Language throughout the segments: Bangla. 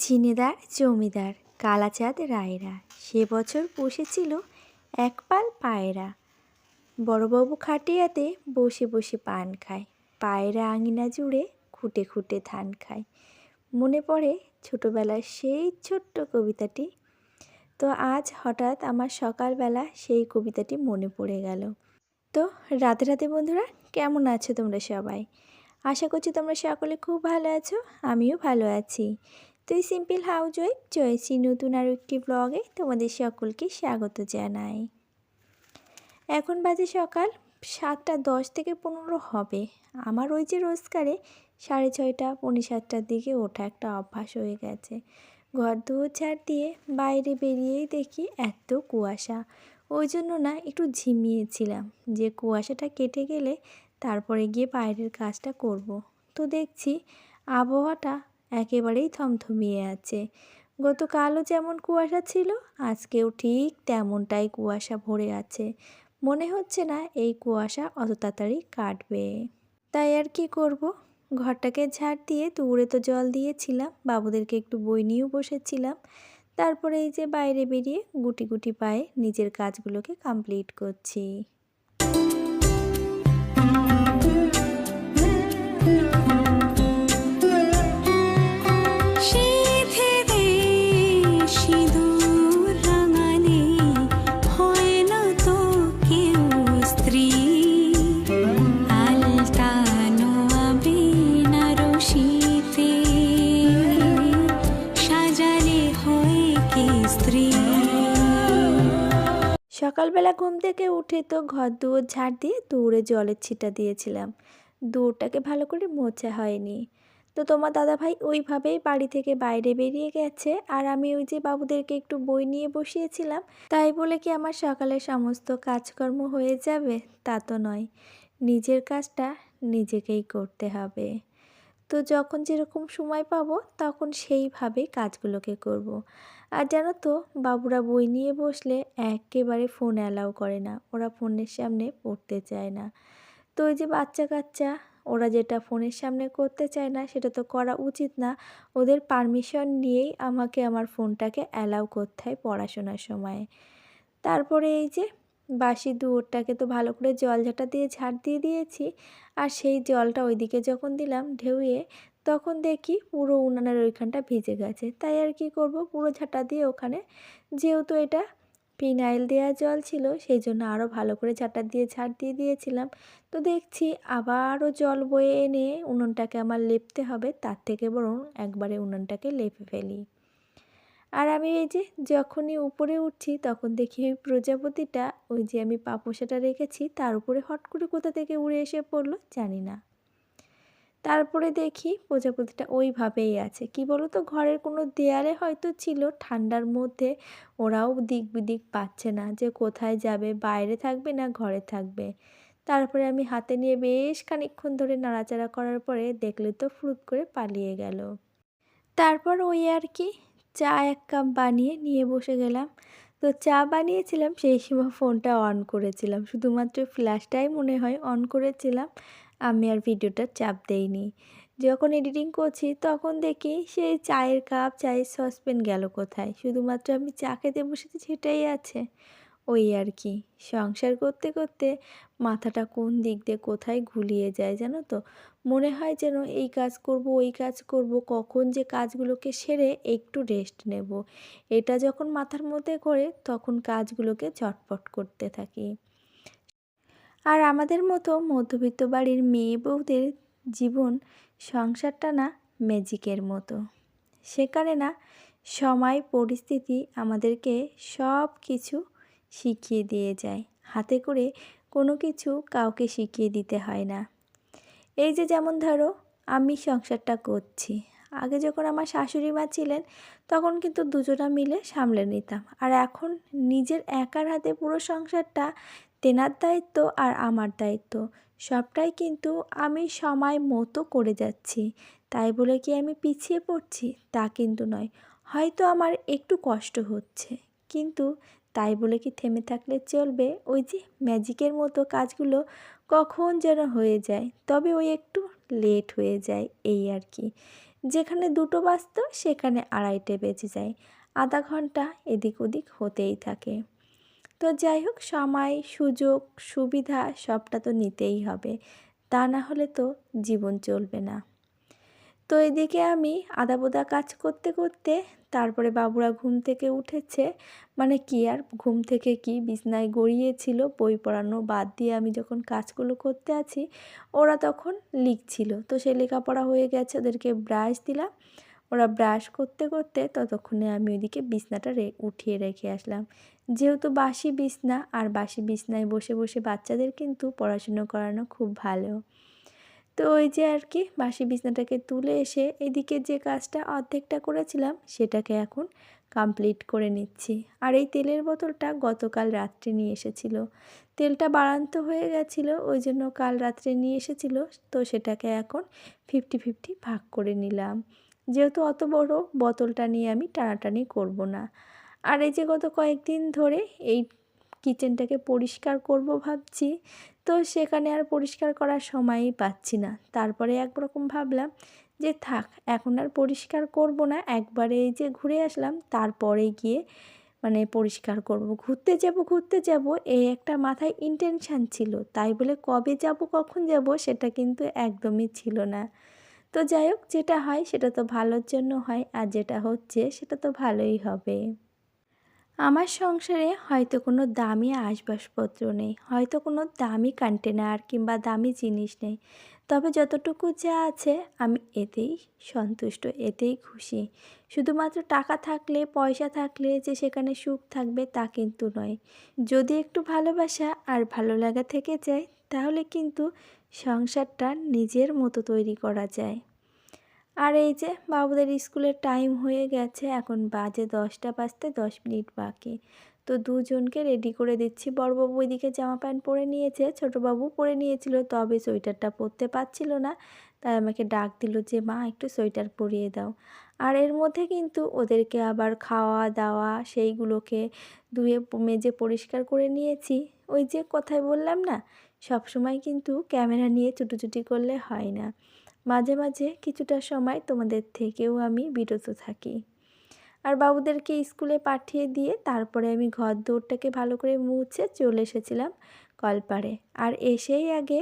ঝিনেদার, জমিদার, কালাচাঁদ রায়রা। সে বছর বসেছিল এক পাল পায়রা। বড়বাবু খাটিয়াতে বসে বসে পান খায়। পায়রা আঙিনা জুড়ে খুঁটে খুঁটে ধান খায়। মনে পড়ে ছোটোবেলার সেই ছোট্ট কবিতাটি। তো আজ হঠাৎ আমার সকালবেলা সেই কবিতাটি মনে পড়ে গেল। তো রাতে রাতে বন্ধুরা, কেমন আছো তোমরা সবাই? আশা করছি তোমরা সকলে খুব ভালো আছো, আমিও ভালো আছি। তো এই সিম্পল হাউস ওয়াইফ জয়সী নতুন আরও একটি ব্লগে তোমাদের সকলকে স্বাগত জানাই। এখন বাজে সকাল, সাতটা দশ থেকে পনেরো হবে। আমার ওই যে রোজগারে সাড়ে ছয়টা, পৌনে সাতটার দিকে ওঠা একটা অভ্যাস হয়ে গেছে। ঘর দুয়ার ঝাড় দিয়ে বাইরে বেরিয়েই দেখি এত কুয়াশা। ওই জন্য না একটু ঝিমিয়েছিলাম যে কুয়াশাটা কেটে গেলে তারপরে গিয়ে বাইরের কাজটা করব। তো দেখছি আবহাওয়াটা একেবারেই থমথমিয়ে আছে। গতকালও যেমন কুয়াশা ছিল, আজকেও ঠিক তেমনটাই কুয়াশা ভরে আছে। মনে হচ্ছে না এই কুয়াশা অত তাড়াতাড়ি কাটবে। তাই আর কি করব? ঘরটাকে ঝাড় দিয়ে দূরে তো জল দিয়েছিলাম, বাবুদেরকে একটু বই নিয়েও বসেছিলাম। তারপরে এই যে বাইরে বেরিয়ে গুটি গুটি পায়ে নিজের কাজগুলোকে কমপ্লিট করছি। স্ত্রী। সকালবেলা ঘুম থেকে উঠে তো ঘর দুয়ার ঝাড় দিয়ে দৌড়ে জলের ছিটা দিয়েছিলাম। দৌড়টাকে ভালো করে মোছা হয়নি। তো তোমার দাদাভাই ওইভাবেই বাড়ি থেকে বাইরে বেরিয়ে গেছে আর আমি ওই যে বাবুদেরকে একটু বই নিয়ে বসিয়েছিলাম, তাই বলে কি আমার সকালে সমস্ত কাজকর্ম হয়ে যাবে? তা তো নয়। নিজের কাজটা নিজেকেই করতে হবে। তো যখন যেরকম সময় পাবো, তখন সেইভাবেই কাজগুলোকে করব। আর জানো তো, বাবুরা বই নিয়ে বসলে একেবারে ফোন অ্যালাউ করে না। ওরা ফোনের সামনে পড়তে চায় না। তো ওই যে বাচ্চা কাচ্চা, ওরা যেটা ফোনের সামনে করতে চায় না, সেটা তো করা উচিত না। ওদের পারমিশন নিয়েই আমাকে আমার ফোনটাকে অ্যালাউ করতে হয় পড়াশোনার সময়। তারপরে এই যে বাসি দুয়োরটাকে তো ভালো করে জল ঝাঁটা দিয়ে ঝাড় দিয়ে দিয়েছি। আর সেই জলটা ওইদিকে যখন দিলাম ঢেউয়ে তখন দেখি পুরো উনানের ওইখানটা ভিজে গেছে। তাই আর কি করব? পুরো ঝাঁটা দিয়ে ওখানে যেহেতু এটা ফিনাইল দেওয়া জল ছিল, সেই জন্য আরও ভালো করে ঝাঁটা দিয়ে ঝাড় দিয়ে দিয়েছিলাম। তো দেখছি আবারও জল বয়ে এনে উনুনটাকে আমার লেপতে হবে, তার থেকে বরং একবারে উনুনটাকে লেপে ফেলি। আর আমি এই যে যখনই উপরে উঠছি, তখন দেখি ওই প্রজাপতিটা, ওই যে আমি পাপোশাটা রেখেছি, তার উপরে হট করে কোথা থেকে উড়ে এসে পড়ল জানি না। তারপরে দেখি প্রজাপতিটা ওইভাবেই আছে। কি বলো তো ঘরের কোনো দেয়ালে হয়তো ছিল, ঠান্ডার মধ্যে ওরাও দিক বিদিক পাচ্ছে না যে কোথায় যাবে, বাইরে থাকবে না ঘরে থাকবে। তারপরে আমি হাতে নিয়ে বেশ খানিকক্ষণ ধরে নাড়াচাড়া করার পরে দেখলে তো ফ্রুত করে পালিয়ে গেল। তারপর ওই আর কি, চা এক কাপ বানিয়ে নিয়ে বসে গেলাম। তো চা বানিয়েছিলাম, সেই সময় ফোনটা অন করেছিলাম। শুধুমাত্র ফ্ল্যাশটাই মনে হয় অন করেছিলাম। আমি আর ভিডিওটা চাপ দেইনি। যখন এডিটিং করছি, তখন দেখি সেই চায়ের কাপ চায়ের সসপ্যান গেল কোথায়? শুধুমাত্র আমি চা খেতে বসেছি সেটাই আছে। ওই আর কি। সংসার করতে করতে মাথাটা কোন দিক দিয়ে কোথায় ঘুলিয়ে যায় জানো তো? মনে হয় যেন এই কাজ করব, ওই কাজ করব, কখন যে কাজগুলোকে সেরে একটু রেস্ট নেব। এটা যখন মাথার মধ্যে করে তখন কাজগুলোকে ঝটপট করতে থাকি। আর আমাদের মতো মধ্যবিত্ত বাড়ির মেয়ে বউদের জীবন সংসারটা না ম্যাজিকের মতো। সেখানে না সময়, পরিস্থিতি আমাদেরকে সব কিছু শিখিয়ে দিয়ে যায়। হাতে করে কোনো কিছু কাউকে শিখিয়ে দিতে হয় না। এই যে যেমন ধরো, আমি সংসারটা করছি। আগে যখন আমার শাশুড়ি মা ছিলেন, তখন কিন্তু দুজনা মিলে সামলে নিতাম। আর এখন নিজের একার হাতে পুরো সংসারটা তেনার দায়িত্ব আর আমার দায়িত্ব। সবটাই কিন্তু আমি সময় মতো করে যাচ্ছি। তাই বলে কি আমি পিছিয়ে পড়ছি? তা কিন্তু নয়। হয়তো আমার একটু কষ্ট হচ্ছে। কিন্তু তাই বলে কি থেমে থাকলে চলবে? ওই যে ম্যাজিকের মতো কাজগুলো কখন যেন হয়ে যায়, তবে ওই একটু লেট হয়ে যায় এই আর কি। যেখানে দুটো বাজতো, সেখানে আড়াইটে বেজে যায়। আধা ঘণ্টা এদিক ওদিক হতেই থাকে। তো যাই হোক, সময়, সুযোগ, সুবিধা সবটা তো নিতেই হবে। তা না হলে তো জীবন চলবে না। তো এদিকে আমি আদা বোদা কাজ করতে করতে তারপরে বাবুরা ঘুম থেকে উঠেছে। মানে কি আর ঘুম থেকে কি বিছনায় গড়িয়েছিল, বই পড়ানো বাদ দিয়ে আমি যখন কাজগুলো করতে আছি, ওরা তখন লিখছিল। তো সে লেখাপড়া হয়ে গেছে, ওদেরকে ব্রাশ দিলাম। ওরা ব্রাশ করতে করতে ততক্ষণে আমি ওইদিকে বিছনাটা উঠিয়ে রেখে আসলাম। যেহেতু বাসি বিছনা, আর বাসি বিছনায় বসে বসে বাচ্চাদের কিন্তু পড়াশুনো করানো খুব ভালো। তো ওই যে আর কি বাসি বিছনাটাকে তুলে এসে এদিকে যে কাজটা অর্ধেকটা করেছিলাম, সেটাকে এখন কমপ্লিট করে নিচ্ছি। আর এই তেলের বোতলটা গতকাল রাত্রে নিয়ে এসেছিল। তেলটা বাড়ান্ত হয়ে গেছিল, ওই জন্য কাল রাত্রে নিয়ে এসেছিল, তো সেটাকে এখন ফিফটি ফিফটি ভাগ করে নিলাম। যেহেতু অত বড়, বোতলটা নিয়ে আমি টানাটানি করব না। আর এই যে গত কয়েকদিন ধরে এই কিচেনটাকে পরিষ্কার করব ভাবছি, তো সেখানে আর পরিষ্কার করার সময়ই পাচ্ছি না। তারপরে একরকম ভাবলাম যে থাক, এখন আর পরিষ্কার করব না, একবারে এই যে ঘুরে আসলাম, তারপরে গিয়ে মানে পরিষ্কার করব। ঘুরতে যাব ঘুরতে যাব এই একটা মাথায় ইন্টেনশান ছিল, তাই বলে কবে যাব, কখন যাব সেটা কিন্তু একদমই ছিল না। তো যাই হোক, যেটা হয় সেটা তো ভালোর জন্য হয়, আর যেটা হচ্ছে সেটা তো ভালোই হবে। আমার সংসারে হয়তো কোনো দামি আসবাবপত্র নেই, হয়তো কোনো দামি কন্টেনার কিংবা দামি জিনিস নেই। তবে যতটুকু যা আছে আমি এতেই সন্তুষ্ট, এতেই খুশি। শুধুমাত্র টাকা থাকলে, পয়সা থাকলে যে সেখানে সুখ থাকবে তা কিন্তু নয়। যদি একটু ভালোবাসা আর ভালো লাগা থেকে যায়, তাহলে কিন্তু সংসারটা নিজের মতো তৈরি করা যায়। আর এই যে বাবুদের স্কুলের টাইম হয়ে গেছে, এখন বাজে দশটা বাজতে দশ মিনিট বাকি। তো দুজনকে রেডি করে দিচ্ছি। বড়বাবু ওইদিকে জামা প্যান্ট পরে নিয়েছে, ছোটোবাবু পরে নিয়েছিল, তবে সোয়েটারটা পরতে পারছিল না। তাই আমাকে ডাক দিল যে, মা, একটু সোয়েটার পরিয়ে দাও। আর এর মধ্যে কিন্তু ওদেরকে আবার খাওয়া দাওয়া সেইগুলোকে ধুয়ে মেজে পরিষ্কার করে নিয়েছি। ওই যে কথায় বললাম না সব সময় কিন্তু ক্যামেরা নিয়ে ছুটোছুটি করলে হয় না। মাঝে মাঝে কিছুটা সময় তোমাদের থেকেও আমি বিরত থাকি। আর বাবুদেরকে স্কুলে পাঠিয়ে দিয়ে তারপরে আমি ঘর দৌড়টাকে ভালো করে মুছে চলে এসেছিলাম কলপাড়ে। আর এসেই আগে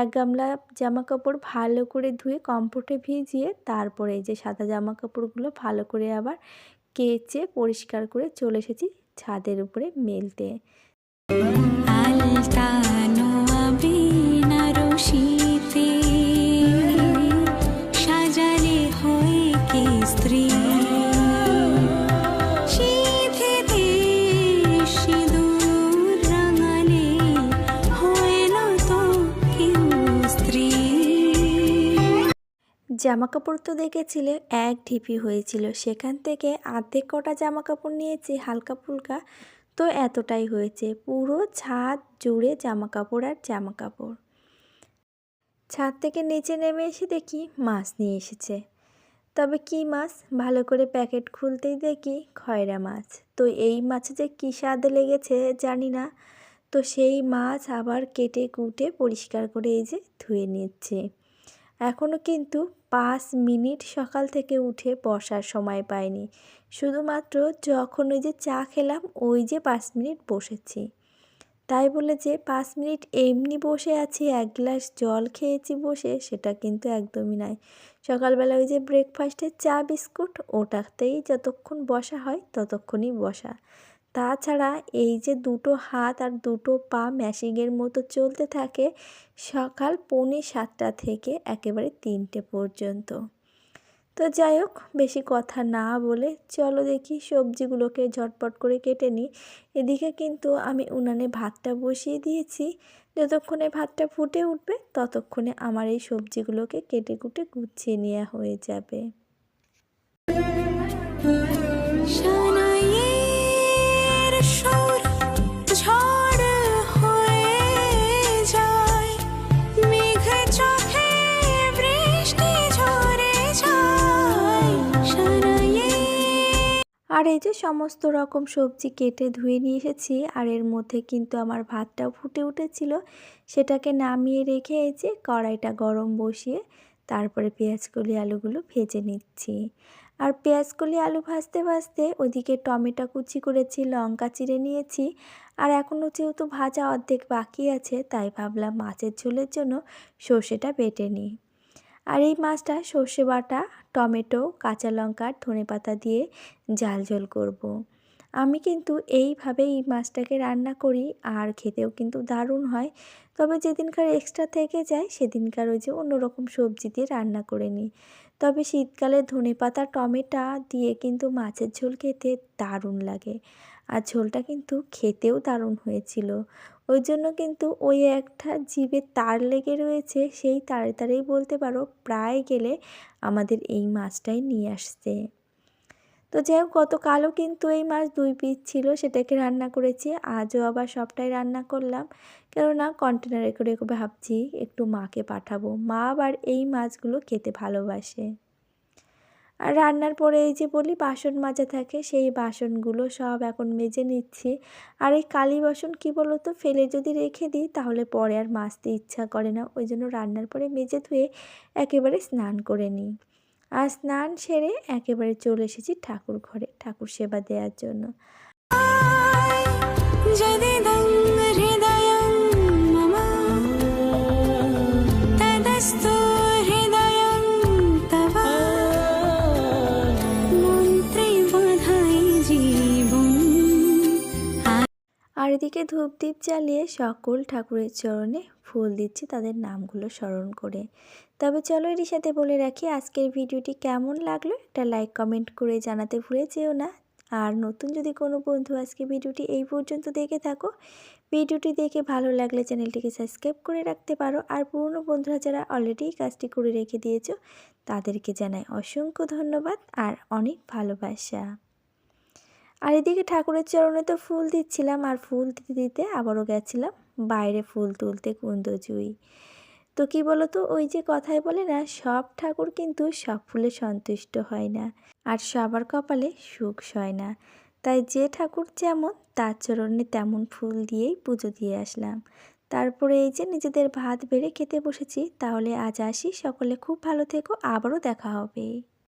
এক গামলা জামা কাপড় ভালো করে ধুয়ে কম্পোর্টে ভিজিয়ে তারপরে যে সাদা জামা কাপড়গুলো ভালো করে আবার কেচে পরিষ্কার করে চলে এসেছি ছাদের উপরে মেলতে। জামা কাপড় তো দেখেছিলে, এক ঢিপি হয়েছিল। সেখান থেকে আর্ধেক কটা জামা কাপড় নিয়েছি, হালকা ফুলকা তো এতটাই হয়েছে। পুরো ছাদ জুড়ে জামা কাপড় আর জামা কাপড় ছাদ থেকে নিচে নেমে এসে দেখি মাছ নিয়ে এসেছে। তবে কি মাছ? ভালো করে প্যাকেট খুলতেই দেখি খয়রা মাছ। তো এই মাছে যে কী স্বাদ লেগেছে জানি না। তো সেই মাছ আবার কেটে কুটে পরিষ্কার করে এই যে ধুয়ে নিচ্ছে। এখনও কিন্তু পাঁচ মিনিট সকাল থেকে উঠে বসার সময় পাইনি। শুধুমাত্র যখন ওই যে চা খেলাম, ওই যে পাঁচ মিনিট বসেছি। তাই বলে যে পাঁচ মিনিট এমনি বসে আছি, এক গ্লাস জল খেয়েছি বসে, সেটা কিন্তু একদমই নয় সকালবেলা ওই যে ব্রেকফাস্টের চা, বিস্কুট, ওটাতেই যতক্ষণ বসা হয়, ততক্ষণই বসা। তাছাড়া এই যে দুটো হাত আর দুটো পা ম্যাশিংয়ের মতো চলতে থাকে সকাল পৌনে সাতটা থেকে একেবারে তিনটে পর্যন্ত। তো যাই হোক, বেশি কথা না বলে চলো দেখি সবজিগুলোকে ঝটপট করে কেটে নিই। এদিকে কিন্তু আমি উনানে ভাতটা বসিয়ে দিয়েছি। যতক্ষণে ভাতটা ফুটে উঠবে, ততক্ষণে আমার এই সবজিগুলোকে কেটে কুটে গুছিয়ে নেওয়া হয়ে যাবে। আর এই যে সমস্ত রকম সবজি কেটে ধুয়ে নিয়ে এসেছি, আর এর মধ্যে কিন্তু আমার ভাতটাও ফুটে উঠেছিল। সেটাকে নামিয়ে রেখে এই যে কড়াইটা গরম বসিয়ে তারপরে পেঁয়াজকলি আলুগুলো ভেজে নিচ্ছি। আর পেঁয়াজকলি আলু ভাজতে ভাজতে ওদিকে টমেটো কুচি করেছি, লঙ্কা চিড়ে নিয়েছি, আর এখনও যেহেতু ভাজা অর্ধেক বাকি আছে, তাই ভাবলাম মাছের ঝোলের জন্য সর্ষেটা বেটে নিই। আর এই মাছটা সর্ষে বাটা, টমেটো, কাঁচা লঙ্কা ধনে পাতা দিয়ে জাল ঝোল করব। আমি কিন্তু এইভাবে এই মাছটাকে রান্না করি আর খেতেও কিন্তু দারুণ হয়। তবে যেদিনকার এক্সট্রা থেকে যায়, সেদিনকার ওই যে অন্যরকম সবজি দিয়ে রান্না করে নিই। তবে শীতকালে ধনে পাতা, টমেটো দিয়ে কিন্তু মাছের ঝোল খেতে দারুণ লাগে। আর ঝোলটা কিন্তু খেতেও দারুণ হয়েছিল। ওই জন্য কিন্তু ওই একটা জিভে তার লেগে রয়েছে, সেই তারে তারেই বলতে পারো প্রায় গেলে আমাদের এই মাছটাই নিয়ে আসছে। তো যাই হোক, গতকালও কিন্তু এই মাছ দুই পিস ছিল, সেটাকে রান্না করেছি, আজও আবার সবটাই রান্না করলাম। কেননা কন্টেনারে করে ভাবছি একটু মাকে পাঠাবো। মা আবার এই মাছগুলো খেতে ভালোবাসে। আর রান্নার পরে এই যে বলি বাসন মাজা থাকে, সেই বাসনগুলো সব এখন মেজে নিচ্ছি। আর এই কালি বাসন কী বলো তো ফেলে যদি রেখে দিই তাহলে পরে আর মাজতে ইচ্ছা করে না। ওই জন্য রান্নার পরে মেজে ধুয়ে একেবারে স্নান করে নিই। আর স্নান সেরে একেবারে চলে এসেছি ঠাকুর ঘরে, ঠাকুর সেবা দেওয়ার জন্য। আর এদিকে ধূপদীপ জ্বালিয়ে সকল ঠাকুরের চরণে ফুল দিচ্ছি তাদের নামগুলো স্মরণ করে। তবে চলো এর সাথে বলে রাখি, আজকের ভিডিওটি কেমন লাগল একটা লাইক, কমেন্ট করে জানাতে ভুলে যেও না। আর নতুন যদি কোনো বন্ধু আজকে ভিডিওটি এই পর্যন্ত দেখে থাকো, ভিডিওটি দেখে ভালো লাগলে চ্যানেলটিকে সাবস্ক্রাইব করে রাখতে পারো। আর পুরনো বন্ধুরা যারা অলরেডি কাজটি করে রেখে দিয়েছ, তাদেরকে জানাই অসংখ্য ধন্যবাদ আর অনেক ভালোবাসা। আর এদিকে ঠাকুরের চরণে তো ফুল দিচ্ছিলাম আর ফুল দিতে দিতে আবারও গেছিলাম বাইরে ফুল তুলতে কুন্দজুই। তো কি বলো তো ওই যে কথায় বলে না, সব ঠাকুর কিন্তু সব ফুলে সন্তুষ্ট হয় না আর সবার কপালে সুখ সয় না। তাই যে ঠাকুর যেমন, তার চরণে তেমন ফুল দিয়েই পুজো দিয়ে আসলাম। তারপরে এই যে নিজেদের ভাত বেড়ে খেতে বসেছি, তাহলে আজ আসি, সকলে খুব ভালো থেকো, আবারও দেখা হবে।